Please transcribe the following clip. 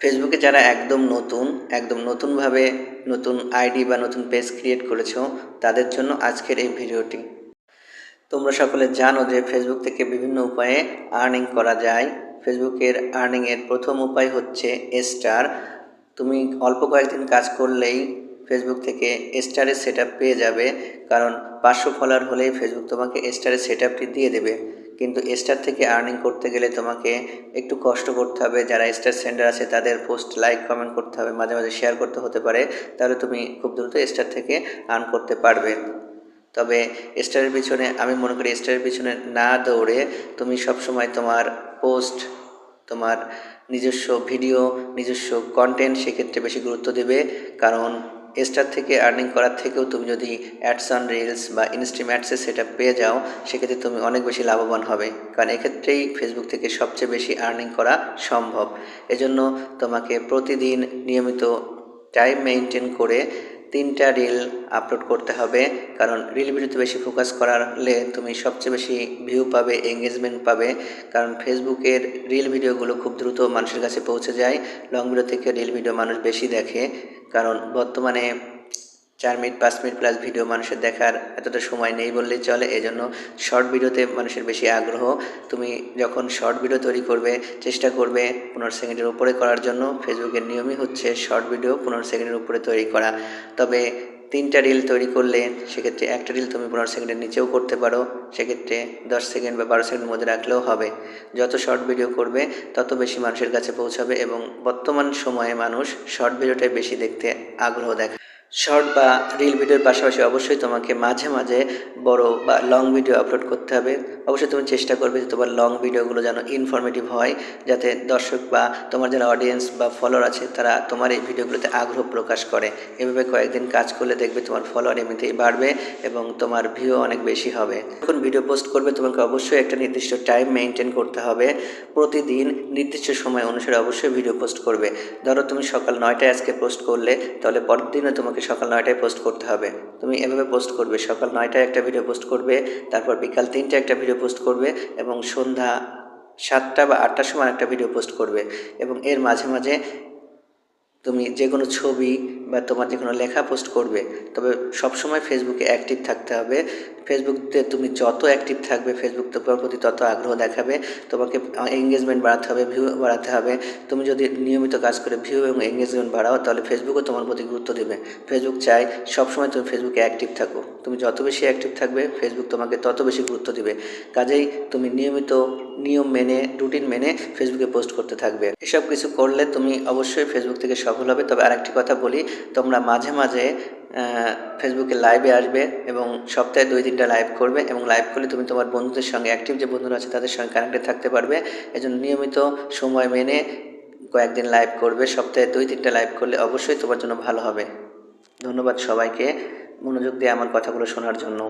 ফেসবুকে যারা একদম নতুন, একদম নতুনভাবে নতুন আইডি বা নতুন পেজ ক্রিয়েট করেছ, তাদের জন্য আজকের এই ভিডিওটি। তোমরা সকলে জানো যে ফেসবুক থেকে বিভিন্ন উপায়ে আর্নিং করা যায়। ফেসবুকের আর্নিংয়ের প্রথম উপায় হচ্ছে স্টার তুমি অল্প কয়েকদিন কাজ করলেই ফেসবুক থেকে স্টারের সেট পেয়ে যাবে, কারণ পাঁচশো ফলোয়ার হলেই ফেসবুক তোমাকে স্টারের সেট দিয়ে দেবে। কিন্তু স্টার থেকে আর্নিং করতে গেলে তোমাকে একটু কষ্ট করতে হবে। যারা স্টার সেন্ডার আছে, তাদের পোস্ট লাইক কমেন্ট করতে হবে। মাঝে মাঝে শেয়ার করতে হতে পারে। তাহলে তুমি খুব দ্রুত স্টার থেকে আর্ন করতে পারবে। তবে স্টারের পিছনে, আমি মনে করি স্টারের পিছনে না দৌড়ে তুমি সবসময় তোমার পোস্ট তোমার নিজস্ব ভিডিও নিজস্ব কন্টেন্ট সেক্ষেত্রে বেশি গুরুত্ব দেবে। কারণ স্টার থেকে আর্নিং করার থেকেও তুমি যদি অ্যাডস অন রিলস বা ইনস্ট্রিম অ্যাডসে সেটা পেয়ে যাও, সেক্ষেত্রে তুমি অনেক বেশি লাভবান হবে। কারণ এক্ষেত্রেই ফেসবুক থেকে সবচেয়ে বেশি আর্নিং করা সম্ভব। এজন্য তোমাকে প্রতিদিন নিয়মিত টাইম মেনটেন করে তিনটা রিল আপলোড করতে হবে, কারণ রিল ভিডিওতে বেশি ফোকাস করালে তুমি সবচেয়ে বেশি ভিউ পাবে এঙ্গেজমেন্ট পাবে, কারণ ফেসবুকের রিল ভিডিওগুলো খুব দ্রুত মানুষের কাছে পৌঁছে যায় লং ভিডিও থেকে রিল ভিডিও মানুষ বেশি দেখে, কারণ বর্তমানে চার মিনিট, পাঁচ মিনিট প্লাস ভিডিও মানুষের দেখার এতটা সময় নেই বললেই চলে। এই জন্য শর্ট ভিডিওতে মানুষের বেশি আগ্রহ। তুমি যখন শর্ট ভিডিও তৈরি করবে, চেষ্টা করবে পনেরো সেকেন্ডের উপরে করার জন্য। ফেসবুকের নিয়মই হচ্ছে শর্ট ভিডিও পনেরো সেকেন্ডের উপরে তৈরি করা। তবে তিনটা রিল তৈরি করলে সেক্ষেত্রে একটা রিল তুমি পনেরো সেকেন্ডের নিচেও করতে পারো। সেক্ষেত্রে দশ সেকেন্ড বা বারো সেকেন্ডের মধ্যে রাখলেও হবে। যত শর্ট ভিডিও করবে, তত বেশি মানুষের কাছে পৌঁছাবে এবং বর্তমান সময়ে মানুষ শর্ট ভিডিওটাই বেশি দেখতে আগ্রহ দেখায়। শর্ট বা রিল ভিডিওর পাশাপাশি অবশ্যই তোমাকে মাঝে মাঝে বড় বা লং ভিডিও আপলোড করতে হবে। অবশ্যই তুমি চেষ্টা করবে যে তোমার লং ভিডিওগুলো যেন ইনফরমেটিভ হয়, যাতে দর্শক বা তোমার যারা অডিয়েন্স বা ফলোয়ার আছে, তারা তোমার এই ভিডিওগুলোতে আগ্রহ প্রকাশ করে। এভাবে কয়েকদিন কাজ করলে দেখবে তোমার ফলোয়ার এমনিতেই বাড়বে এবং তোমার ভিউ অনেক বেশি হবে। যখন ভিডিও পোস্ট করবে, তোমাকে অবশ্যই একটা নির্দিষ্ট টাইম মেনটেন করতে হবে। প্রতিদিন নির্দিষ্ট সময় অনুসারে অবশ্যই ভিডিও পোস্ট করবে। ধরো তুমি সকাল নয়টায় আজকে পোস্ট করলে, তাহলে পরের দিনও তোমাকে সকাল নয়টায় পোস্ট করতে হবে। তুমি এভাবে পোস্ট করবে, সকাল নয়টায় একটা ভিডিও পোস্ট করবে, তারপর বিকাল তিনটে একটা ভিডিও পোস্ট করবে এবং সন্ধ্যা সাতটা বা আটটার সময় একটা ভিডিও পোস্ট করবে এবং এর মাঝে মাঝে তুমি যে কোনো ছবি বা তোমার যে কোনো লেখা পোস্ট করবে, তবে সবসময় ফেসবুকে অ্যাক্টিভ থাকতে হবে। ফেসবুকতে তুমি যত অ্যাক্টিভ থাকবে ফেসবুক তোমার প্রতি তত আগ্রহ দেখাবে, তোমাকে এঙ্গেজমেন্ট বাড়াতে হবে ভিউ বাড়াতে হবে। তুমি যদি নিয়মিত কাজ করে ভিউ এবং এঙ্গেজমেন্ট বাড়াও, তাহলে ফেসবুকও তোমার প্রতি গুরুত্ব দেবে। ফেসবুক চাই সবসময় তুমি ফেসবুকে অ্যাক্টিভ থাকো। তুমি যত বেশি অ্যাক্টিভ থাকবে ফেসবুক তোমাকে তত বেশি গুরুত্ব দেবে। কাজেই তুমি নিয়মিত নিয়ম মেনে রুটিন মেনে ফেসবুকে পোস্ট করতে থাকবে। এসব কিছু করলে তুমি অবশ্যই ফেসবুক থেকে সফল হবে। তবে আরেকটি কথা বলি তোমরা মাঝে মাঝে ফেসবুকে লাইভে আসবে এবং সপ্তাহে দুই তিনটা লাইভ করবে এবং লাইভ করলে তুমি তোমার বন্ধুদের সঙ্গে অ্যাক্টিভ যে বন্ধুরা আছে তাদের সঙ্গে কানেক্টেড থাকতে পারবে। এজন্য নিয়মিত সময় মেনে কয়েকদিন লাইভ করবে, সপ্তাহে দুই তিনটা লাইভ করলে অবশ্যই তোমার জন্য ভালো হবে। ধন্যবাদ সবাইকে মনোযোগ দিয়ে আমার কথাগুলো শোনার জন্য।